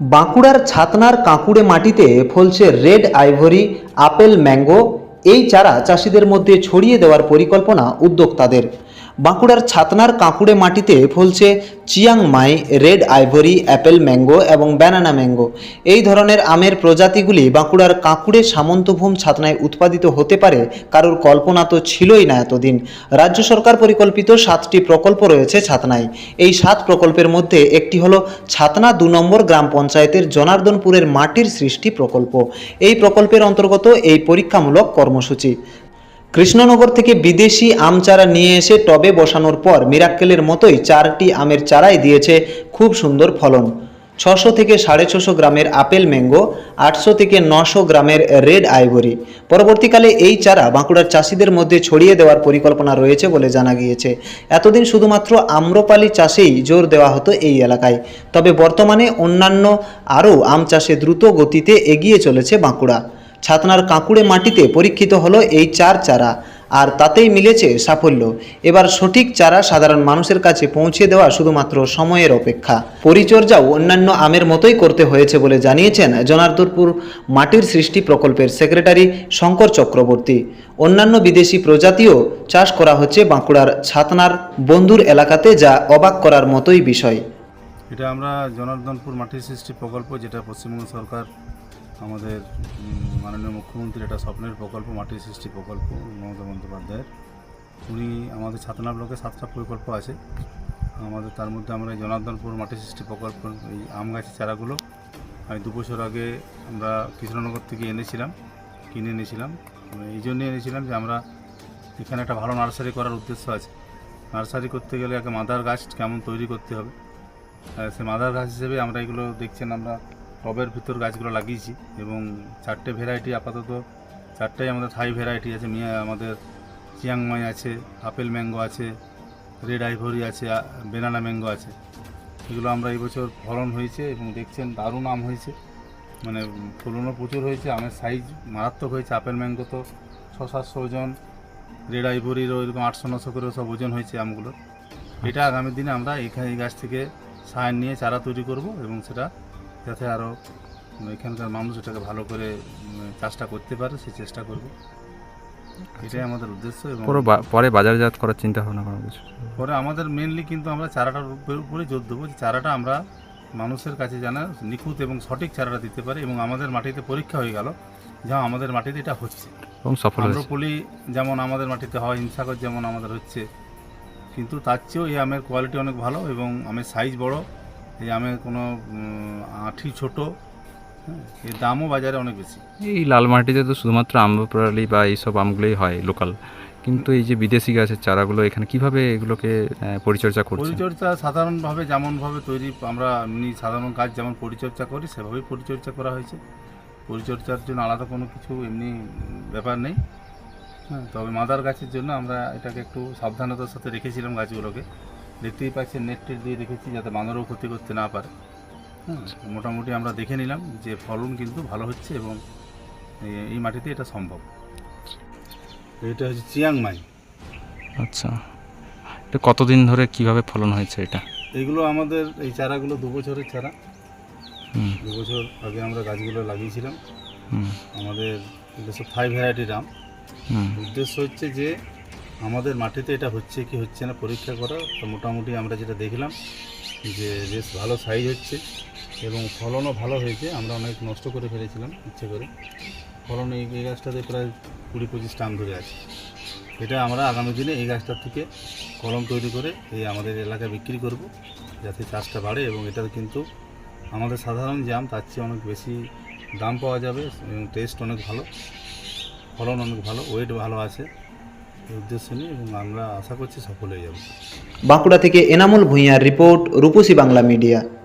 বাঁকুড়ার ছাতনার কাঁকুড়ে মাটিতে ফলছে রেড আইভরি, আপেল ম্যাঙ্গো। এই চারা চাষিদের মধ্যে ছড়িয়ে দেওয়ার পরিকল্পনা উদ্যোক্তাদের। বাঁকুড়ার ছাতনার কাঁকুড়ে মাটিতে ফলছে Chiang Mai red ivory, apple mango এবং ব্যানানা ম্যাঙ্গো। এই ধরনের আমের প্রজাতিগুলি বাঁকুড়ার কাঁকুড়ে সামন্তভূম ছাতনায় উৎপাদিত হতে পারে, কারোর কল্পনা তো ছিলই না এতদিন। রাজ্য সরকার পরিকল্পিত সাতটি প্রকল্প রয়েছে ছাতনায়। এই সাত প্রকল্পের মধ্যে একটি হলো ছাতনা দু নম্বর গ্রাম পঞ্চায়েতের জনার্দনপুরের মাটির সৃষ্টি প্রকল্প। এই প্রকল্পের অন্তর্গত এই পরীক্ষামূলক কর্মসূচি। কৃষ্ণনগর থেকে বিদেশি আম চারা নিয়ে এসে টবে বসানোর পর মিরাক্কেলের মতোই চারটি আমের চারাই দিয়েছে খুব সুন্দর ফলন। ছশো থেকে সাড়ে ছশো গ্রামের আপেল ম্যাঙ্গো, আটশো থেকে নশো গ্রামের রেড আইভরি। পরবর্তীকালে এই চারা বাঁকুড়ার চাষিদের মধ্যে ছড়িয়ে দেওয়ার পরিকল্পনা রয়েছে বলে জানা গিয়েছে। এতদিন শুধুমাত্র আম্রপালি চাষেই জোর দেওয়া হতো এই এলাকায়। তবে বর্তমানে অন্যান্য আরও আম চাষে দ্রুত গতিতে এগিয়ে চলেছে বাঁকুড়া। ছাতনার কাঁকুড়ে মাটিতে পরীক্ষিত হলো এই চার চারা, আর তাতেই মিলেছে সাফল্য। এবার সঠিক চারা সাধারণ মানুষের কাছে পৌঁছে দেওয়া শুধুমাত্র সময়ের অপেক্ষা। পরিচর্যাও অন্যান্য আমের মতোই করতে হয়েছে বলে জানিয়েছেন জনার্দনপুর মাটির সৃষ্টি প্রকল্পের সেক্রেটারি শঙ্কর চক্রবর্তী। অন্যান্য বিদেশি প্রজাতিও চাষ করা হচ্ছে বাঁকুড়ার ছাতনার বন্ধুর এলাকাতে, যা অবাক করার মতোই বিষয়। এটা আমরা জনার্দনপুর মাটির সৃষ্টি প্রকল্প, যেটা পশ্চিমবঙ্গ সরকার আমাদের মাননীয় মুখ্যমন্ত্রীর একটা স্বপ্নের প্রকল্প, মাটির সৃষ্টি প্রকল্প, মমতা বন্দ্যোপাধ্যায়ের। উনি আমাদের ছাতনা ব্লকে সাতটা প্রকল্প আছে। আমাদের তার মধ্যে আমরা এই জনার্দনপুর মাটির সৃষ্টি প্রকল্প, এই আম গাছের চারাগুলো আমি দু বছর আগে আমরা কৃষ্ণনগর থেকে এনেছিলাম, কিনে এনেছিলাম। এই জন্যে এনেছিলাম যে আমরা এখানে একটা ভালো নার্সারি করার উদ্দেশ্য আছে। নার্সারি করতে গেলে একটা মাদার গাছ কেমন তৈরি করতে হবে? সে মাদার গাছ হিসেবে আমরা এগুলো দেখছেন আমরা টবের ভিতর গাছগুলো লাগিয়েছি এবং চারটে ভ্যারাইটি আপাতত, চারটাই আমাদের থাই ভ্যারাইটি আছে, মিয়া, আমাদের চিয়াংমাই আছে, আপেল ম্যাঙ্গো আছে রেড আইভরি আছে বেনানা ম্যাঙ্গো আছে। এগুলো আমরা এই বছর ফলন হয়েছে এবং দেখছেন দারুণ আম হয়েছে। মানে ফলনও প্রচুর হয়েছে, আমের সাইজ মারাত্মক হয়েছে, আপেল ম্যাঙ্গো তো ছ সাতশো ওজন রেড আইভরিরও এরকম আটশো নশো করেও সব ওজন হয়েছে আমগুলো এটা আগামী দিনে আমরা এখানে এই গাছ থেকে সার নিয়ে চারা তৈরি করব এবং সেটা যাতে আরও এখানকার মানুষ এটাকে ভালো করে চাষটা করতে পারে সেই চেষ্টা করব। এটাই আমাদের উদ্দেশ্য এবং বা- পরে বাজারজাত করার চিন্তা ভাবনা করা কিছু পরে আমাদের মেনলি কিন্তু আমরা চারাটার উপরে- উপরে জোর দেবো যে চারাটা আমরা মানুষের কাছে জানা নিখুঁত এবং সঠিক চারাটা দিতে পারি এবং আমাদের মাটিতে পরীক্ষা হয়ে গেল যেমন আমাদের মাটিতে এটা হচ্ছে। এবং সফল হয়েছে। আম্রপলি যেমন আমাদের মাটিতে হয় হিমসাগর যেমন আমাদের হচ্ছে কিন্তু তার চেয়েও এই আমের কোয়ালিটি অনেক ভালো এবং আমের সাইজ বড়। এই আমের কোনো আঁঠি ছোট হ্যাঁ, এর দামও বাজারে অনেক বেশি। এই লাল মাটিতে তো শুধুমাত্র আম্রপ্রালি বা এইসব আমগুলোই হয় লোকাল কিন্তু এই যে বিদেশি গাছের চারাগুলো এখানে কীভাবে এগুলোকে পরিচর্যা করছে পরিচর্যা সাধারণভাবে যেমনভাবে তৈরি আমরা এমনি সাধারণ কাজ যেমন পরিচর্যা করি সেভাবেই পরিচর্যা করা হয়েছে। পরিচর্যার জন্য আলাদা কোনো কিছু এমনি ব্যাপার নেই। হ্যাঁ তবে মাদার গাছের জন্য আমরা এটাকে একটু সাবধানতার সাথে রেখেছিলাম গাছগুলোকে। দেখতেই পাচ্ছেন নেট টেট দিয়ে রেখেছি যাতে বাঁদরও ক্ষতি করতে না পারে। হ্যাঁ মোটামুটি আমরা দেখে নিলাম যে ফলন কিন্তু ভালো হচ্ছে এবং এই- মাটিতে এটা সম্ভব। এটা হচ্ছে চিয়াংমাই আচ্ছা। এটা কতদিন ধরে কীভাবে ফলন হয়েছে এটা? এইগুলো আমাদের এই চারাগুলো দু বছরের চারা। দু বছর আগে আমরা গাছগুলো লাগিয়েছিলাম। আমাদের এগুলো সব ফাইভ ভ্যারাইটির আম উদ্দেশ্য হচ্ছে যে আমাদের মাটিতে এটা হচ্ছে কি হচ্ছে না পরীক্ষা করা, তো মোটামুটি আমরা যেটা দেখলাম যে বেশ ভালো সাইজ হচ্ছে এবং ফলনও ভালো হয়েছে, আমরা অনেক নষ্ট করে ফেলেছিলাম, ইচ্ছে করে। ফলন এই এই গাছটাতে প্রায় কুড়ি পঁচিশটা আম ধরে আছে। এটা আমরা আগামী দিনে এই গাছটার থেকে কলম তৈরি করে এই আমাদের এলাকায় বিক্রি করব, যাতে চাষটা বাড়ে এবং এটা কিন্তু আমাদের সাধারণ আম, তার চেয়ে অনেক বেশি দাম পাওয়া যাবে, এবং টেস্ট অনেক ভালো, ফলন অনেক ভালো ওয়েট ভালো আছে। উদ্দেশ্য নিয়ে এবং আমরা আশা করছি সফল হয়ে যাব। বাঁকুড়া থেকে এনামুল ভূঁইয়ার রিপোর্ট, রূপসী বাংলা মিডিয়া।